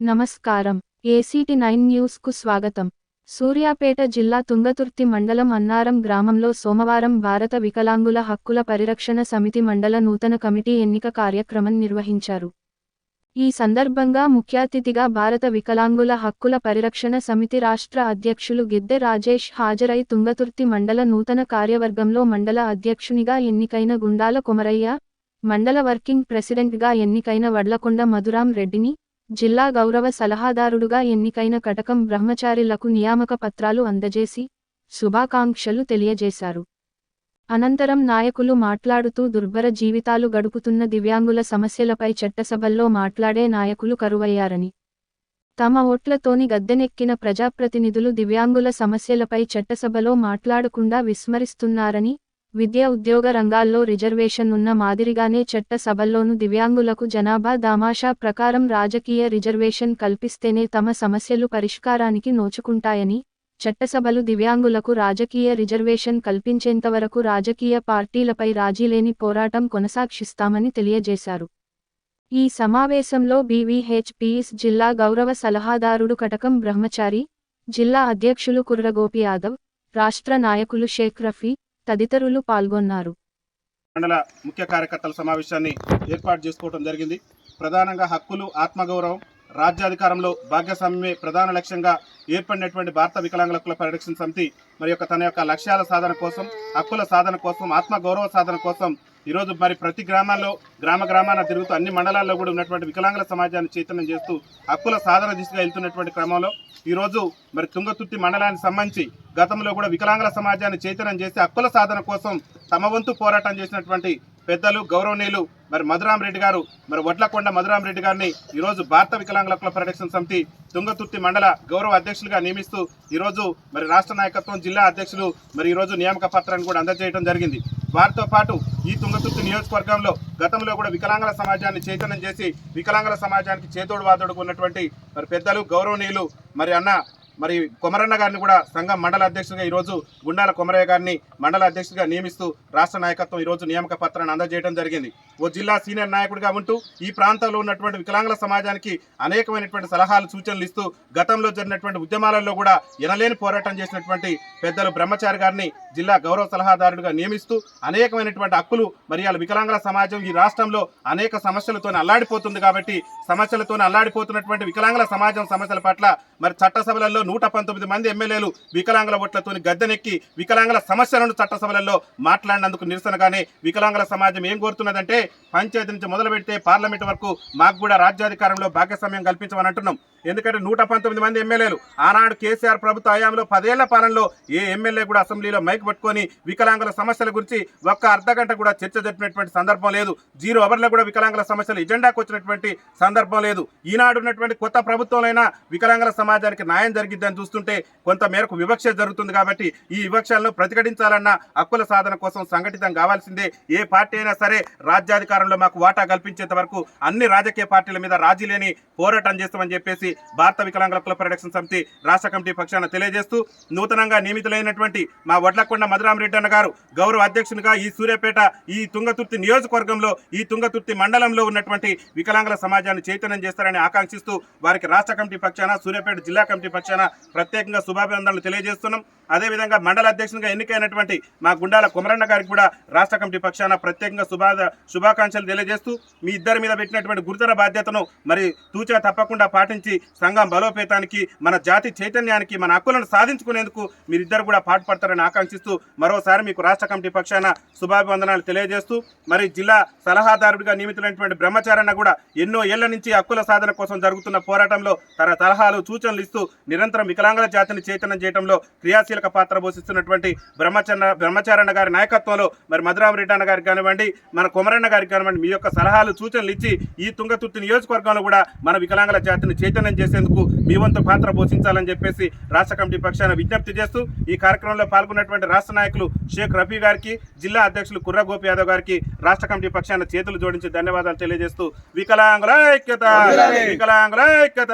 నమస్కారం. ACT nine న్యూస్కు స్వాగతం. సూర్యాపేట జిల్లా తుంగతుర్తి మండలం అన్నారం గ్రామంలో సోమవారం భారత వికలాంగుల హక్కుల పరిరక్షణ సమితి మండల నూతన కమిటీ ఎన్నిక కార్యక్రమం నిర్వహించారు. ఈ సందర్భంగా ముఖ్య అతిథిగా భారత వికలాంగుల హక్కుల పరిరక్షణ సమితి రాష్ట్ర అధ్యక్షులు గిద్దె రాజేష్ హాజరై తుంగతుర్తి మండల నూతన కార్యవర్గంలో మండల అధ్యక్షునిగా ఎన్నికైన గుండాల కొమరయ్య మండల వర్కింగ్ ప్రెసిడెంట్గా ఎన్నికైన వడ్లకొండ మధురాం రెడ్డిని జిల్లా గౌరవ సలహాదారుడుగా ఎన్నికైన కటకం బ్రహ్మచారిలకు నియామక పత్రాలు అందజేసి శుభాకాంక్షలు తెలియజేశారు. అనంతరం నాయకులు మాట్లాడుతూ దుర్భర జీవితాలు గడుపుతున్న దివ్యాంగుల సమస్యలపై చట్టసభల్లో మాట్లాడే నాయకులు కరువయ్యారని. తమ ఓట్లతోని గద్దెనెక్కిన ప్రజాప్రతినిధులు దివ్యాంగుల సమస్యలపై చట్టసభలో మాట్లాడకుండా విస్మరిస్తున్నారని విద్య ఉద్యోగ రంగాల్లో రిజర్వేషన్ ఉన్న మాదిరిగానే చట్ట సభల్లోనూ దివ్యాంగులకు జనాభా దామాషా ప్రకారం రాజకీయ రిజర్వేషన్ కల్పిస్తేనే తమ సమస్యలు పరిష్కారానికి నోచుకుంటాయని చట్టసభలు దివ్యాంగులకు రాజకీయ రిజర్వేషన్ కల్పించేంతవరకు రాజకీయ పార్టీలపై రాజీలేని పోరాటం కొనసాగిస్తామని తెలియజేశారు. ఈ సమావేశంలో బీవీహెచ్పిఎస్ జిల్లా గౌరవ సలహాదారుడు కటకం బ్రహ్మచారి జిల్లా అధ్యక్షులు కుర్రగోపి యాదవ్ రాష్ట్ర నాయకులు షేక్ రఫీ తదితరులు పాల్గొన్నారు. మండల ముఖ్య కార్యకర్తల సమావేశాన్ని ఏర్పాటు చేసుకోవడం జరిగింది. ప్రధానంగా హక్కులు ఆత్మగౌరవం రాజ్యాధికారంలో భాగ్యస్వామ్యమే ప్రధాన లక్ష్యంగా ఏర్పడినటువంటి భారత వికలాంగుల హక్కుల పరిరక్షణ సమితి మరి యొక్క తన యొక్క లక్ష్యాల సాధన కోసం హక్కుల సాధన కోసం ఆత్మగౌరవ సాధన కోసం ఈరోజు మరి ప్రతి గ్రామాల్లో గ్రామ గ్రామాన తిరుగుతూ అన్ని మండలాల్లో కూడా ఉన్నటువంటి వికలాంగుల సమాజాన్ని చైతన్యం చేస్తూ హక్కుల సాధన దిశగా వెళ్తున్నటువంటి క్రమంలో ఈరోజు మరి తుంగతుర్తి మండలానికి సంబంధించి గతంలో కూడా వికలాంగుల సమాజాన్ని చైతన్యం చేసి హక్కుల సాధన కోసం తమ వంతు పోరాటం చేసినటువంటి పెద్దలు గౌరవనీయులు మరి మధురాం రెడ్డి గారు మరి వడ్లకొండ మధురాం రెడ్డి గారిని ఈరోజు భారత వికలాంగుల హక్కుల పరిరక్షణ సమితి తుంగతుర్తి మండల గౌరవ అధ్యక్షులుగా నియమిస్తూ ఈరోజు మరి రాష్ట్ర నాయకత్వం జిల్లా అధ్యక్షులు మరి ఈరోజు నియామక పత్రాన్ని కూడా అందజేయడం జరిగింది. వారితో పాటు ఈ తుంగతుర్తి నియోజకవర్గంలో గతంలో కూడా వికలాంగుల సమాజాన్ని చైతన్యం చేసి వికలాంగుల సమాజానికి చేతోడు వాదోడుకు ఉన్నటువంటి మరి పెద్దలు గౌరవనీయులు మరి అన్న మరి కొమరన్న గారిని కూడా సంఘం మండల అధ్యక్షుడిగా ఈరోజు గుండాల కొమరయ్య గారిని మండల అధ్యక్షుడిగా నియమిస్తూ రాష్ట్ర నాయకత్వం ఈరోజు నియామక పత్రాన్ని అందజేయడం జరిగింది. ఓ జిల్లా సీనియర్ నాయకుడిగా ఉంటూ ఈ ప్రాంతంలో ఉన్నటువంటి వికలాంగుల సమాజానికి అనేకమైనటువంటి సలహాలు సూచనలు ఇస్తూ గతంలో జరిగినటువంటి ఉద్యమాలలో కూడా ఎనలేని పోరాటం చేసినటువంటి పెద్దలు బ్రహ్మచారి గారిని జిల్లా గౌరవ సలహాదారుడిగా నియమిస్తూ అనేకమైనటువంటి హక్కులు మరి వికలాంగుల సమాజం ఈ రాష్ట్రంలో అనేక సమస్యలతో అల్లాడిపోతుంది కాబట్టి సమస్యలతో అల్లాడిపోతున్నటువంటి వికలాంగుల సమాజం సమస్యల పట్ల మరి చట్టసభలలో నూట పంతొమ్మిది మంది ఎమ్మెల్యేలు వికలాంగుల ఓట్లతో గద్దెనెక్కి వికలాంగుల సమస్యలను చట్టసభలలో మాట్లాడినందుకు నిరసనగానే వికలాంగుల సమాజం ఏం కోరుతున్నదంటే పంచాయతీ నుంచి మొదలు పెడితే పార్లమెంట్ వరకు మాకు కూడా రాజ్యాధికారంలో భాగస్వామ్యం కల్పించమని అంటున్నాం. ఎందుకంటే నూట పంతొమ్మిది మంది ఎమ్మెల్యేలు. ఆనాడు కేసీఆర్ ప్రభుత్వ హయాంలో పదేళ్ళ పాలనలో ఏ ఎమ్మెల్యే కూడా అసెంబ్లీలో మైక్ పట్టుకొని వికలాంగుల సమస్యల గురించి ఒక్క అర్ధగంట కూడా చర్చ జరిపినటువంటి సందర్భం లేదు. జీరో అవర్లో కూడా వికలాంగుల సమస్యలు ఎజెండాకు వచ్చినటువంటి సందర్భం లేదు. ఈనాడు ఉన్నటువంటి కొత్త ప్రభుత్వంలో వికలాంగుల సమాజానికి న్యాయం జరిగిద్దని చూస్తుంటే కొంత మేరకు వివక్ష జరుగుతుంది కాబట్టి ఈ వివక్షలను ప్రతిఘటించాలన్న హక్కుల సాధన కోసం సంఘటితం కావాల్సిందే. ఏ పార్టీ అయినా సరే రాజ్యాధికారంలో మాకు వాటా కల్పించేంత వరకు అన్ని రాజకీయ పార్టీల మీద రాజీ లేని పోరాటం చేస్తామని చెప్పేసి భారత వికలాంగుల కుల పరిరక్షణ సమితి రాష్ట్ర కమిటీ పక్షాన తెలియజేస్తూ నూతనంగా నియమితులైనటువంటి మా వడ్లకొండ మధురామరెడ్డి అన్న గారు గౌరవ అధ్యక్షునిగా ఈ సూర్యాపేట ఈ తుంగతుర్తి నియోజకవర్గంలో ఈ తుంగతుర్తి మండలంలో ఉన్నటువంటి వికలాంగుల సమాజాన్ని చైతన్యం చేస్తారని ఆకాంక్షిస్తూ వారికి రాష్ట్ర కమిటీ పక్షాన సూర్యాపేట జిల్లా కమిటీ పక్షాన ప్రత్యేకంగా శుభాభినందనలు తెలియజేస్తున్నాం. అదేవిధంగా మండల అధ్యక్షునిగా ఎన్నికైనటువంటి మా గుండాల కుమరన్న గారికి కూడా రాష్ట్ర కమిటీ పక్షాన ప్రత్యేకంగా శుభా శుభాకాంక్షలు తెలియజేస్తూ మీ ఇద్దరి మీద పెట్టినటువంటి గురుతర బాధ్యతను మరి తూచా తప్పకుండా పాటించి సంఘం బలోపేతానికి మన జాతి చైతన్యానికి మన హక్కులను సాధించుకునేందుకు మీరిద్దరు కూడా పాటుపడతారని ఆకాంక్షిస్తూ మరోసారి మీకు రాష్ట్ర కమిటీ పక్షాన శుభాభివందనాలు తెలియజేస్తూ మరి జిల్లా సలహాదారుడిగా నియమితులైనటువంటి బ్రహ్మచారన్న కూడా ఎన్నో ఏళ్ళ నుంచి హక్కుల సాధన కోసం జరుగుతున్న పోరాటంలో తన సలహాలు సూచనలు ఇస్తూ నిరంతరం వికలాంగుల జాతిని చైతన్యం చేయడంలో క్రియాశీలక పాత్ర పోషిస్తున్నటువంటి బ్రహ్మచరణ బ్రహ్మచారణ గారి నాయకత్వంలో మరి మధురామరెడ్డి అన్న గారికి కానివ్వండి మన కొమరన్న గారికి కానివ్వండి మీ యొక్క సలహాలు సూచనలు ఇచ్చి ఈ తుంగతుర్తి నియోజకవర్గంలో కూడా మన వికలాంగుల జాతిని చైతన్యం చేసేందుకు మీ వంతు పాత్ర పోషించాలని చెప్పేసి రాష్ట్ర కమిటీ పక్షాన విజ్ఞప్తి చేస్తూ ఈ కార్యక్రమంలో పాల్గొన్నటువంటి రాష్ట్ర నాయకులు షేక్ రఫీ గారికి జిల్లా అధ్యక్షులు కుర్ర గోపి యాదవ్ గారికి రాష్ట్ర కమిటీ పక్షాన చేతులు జోడించి ధన్యవాదాలు తెలియజేస్తూ వికలాంగుల ఐక్యత! వికలాంగుల ఐక్యత!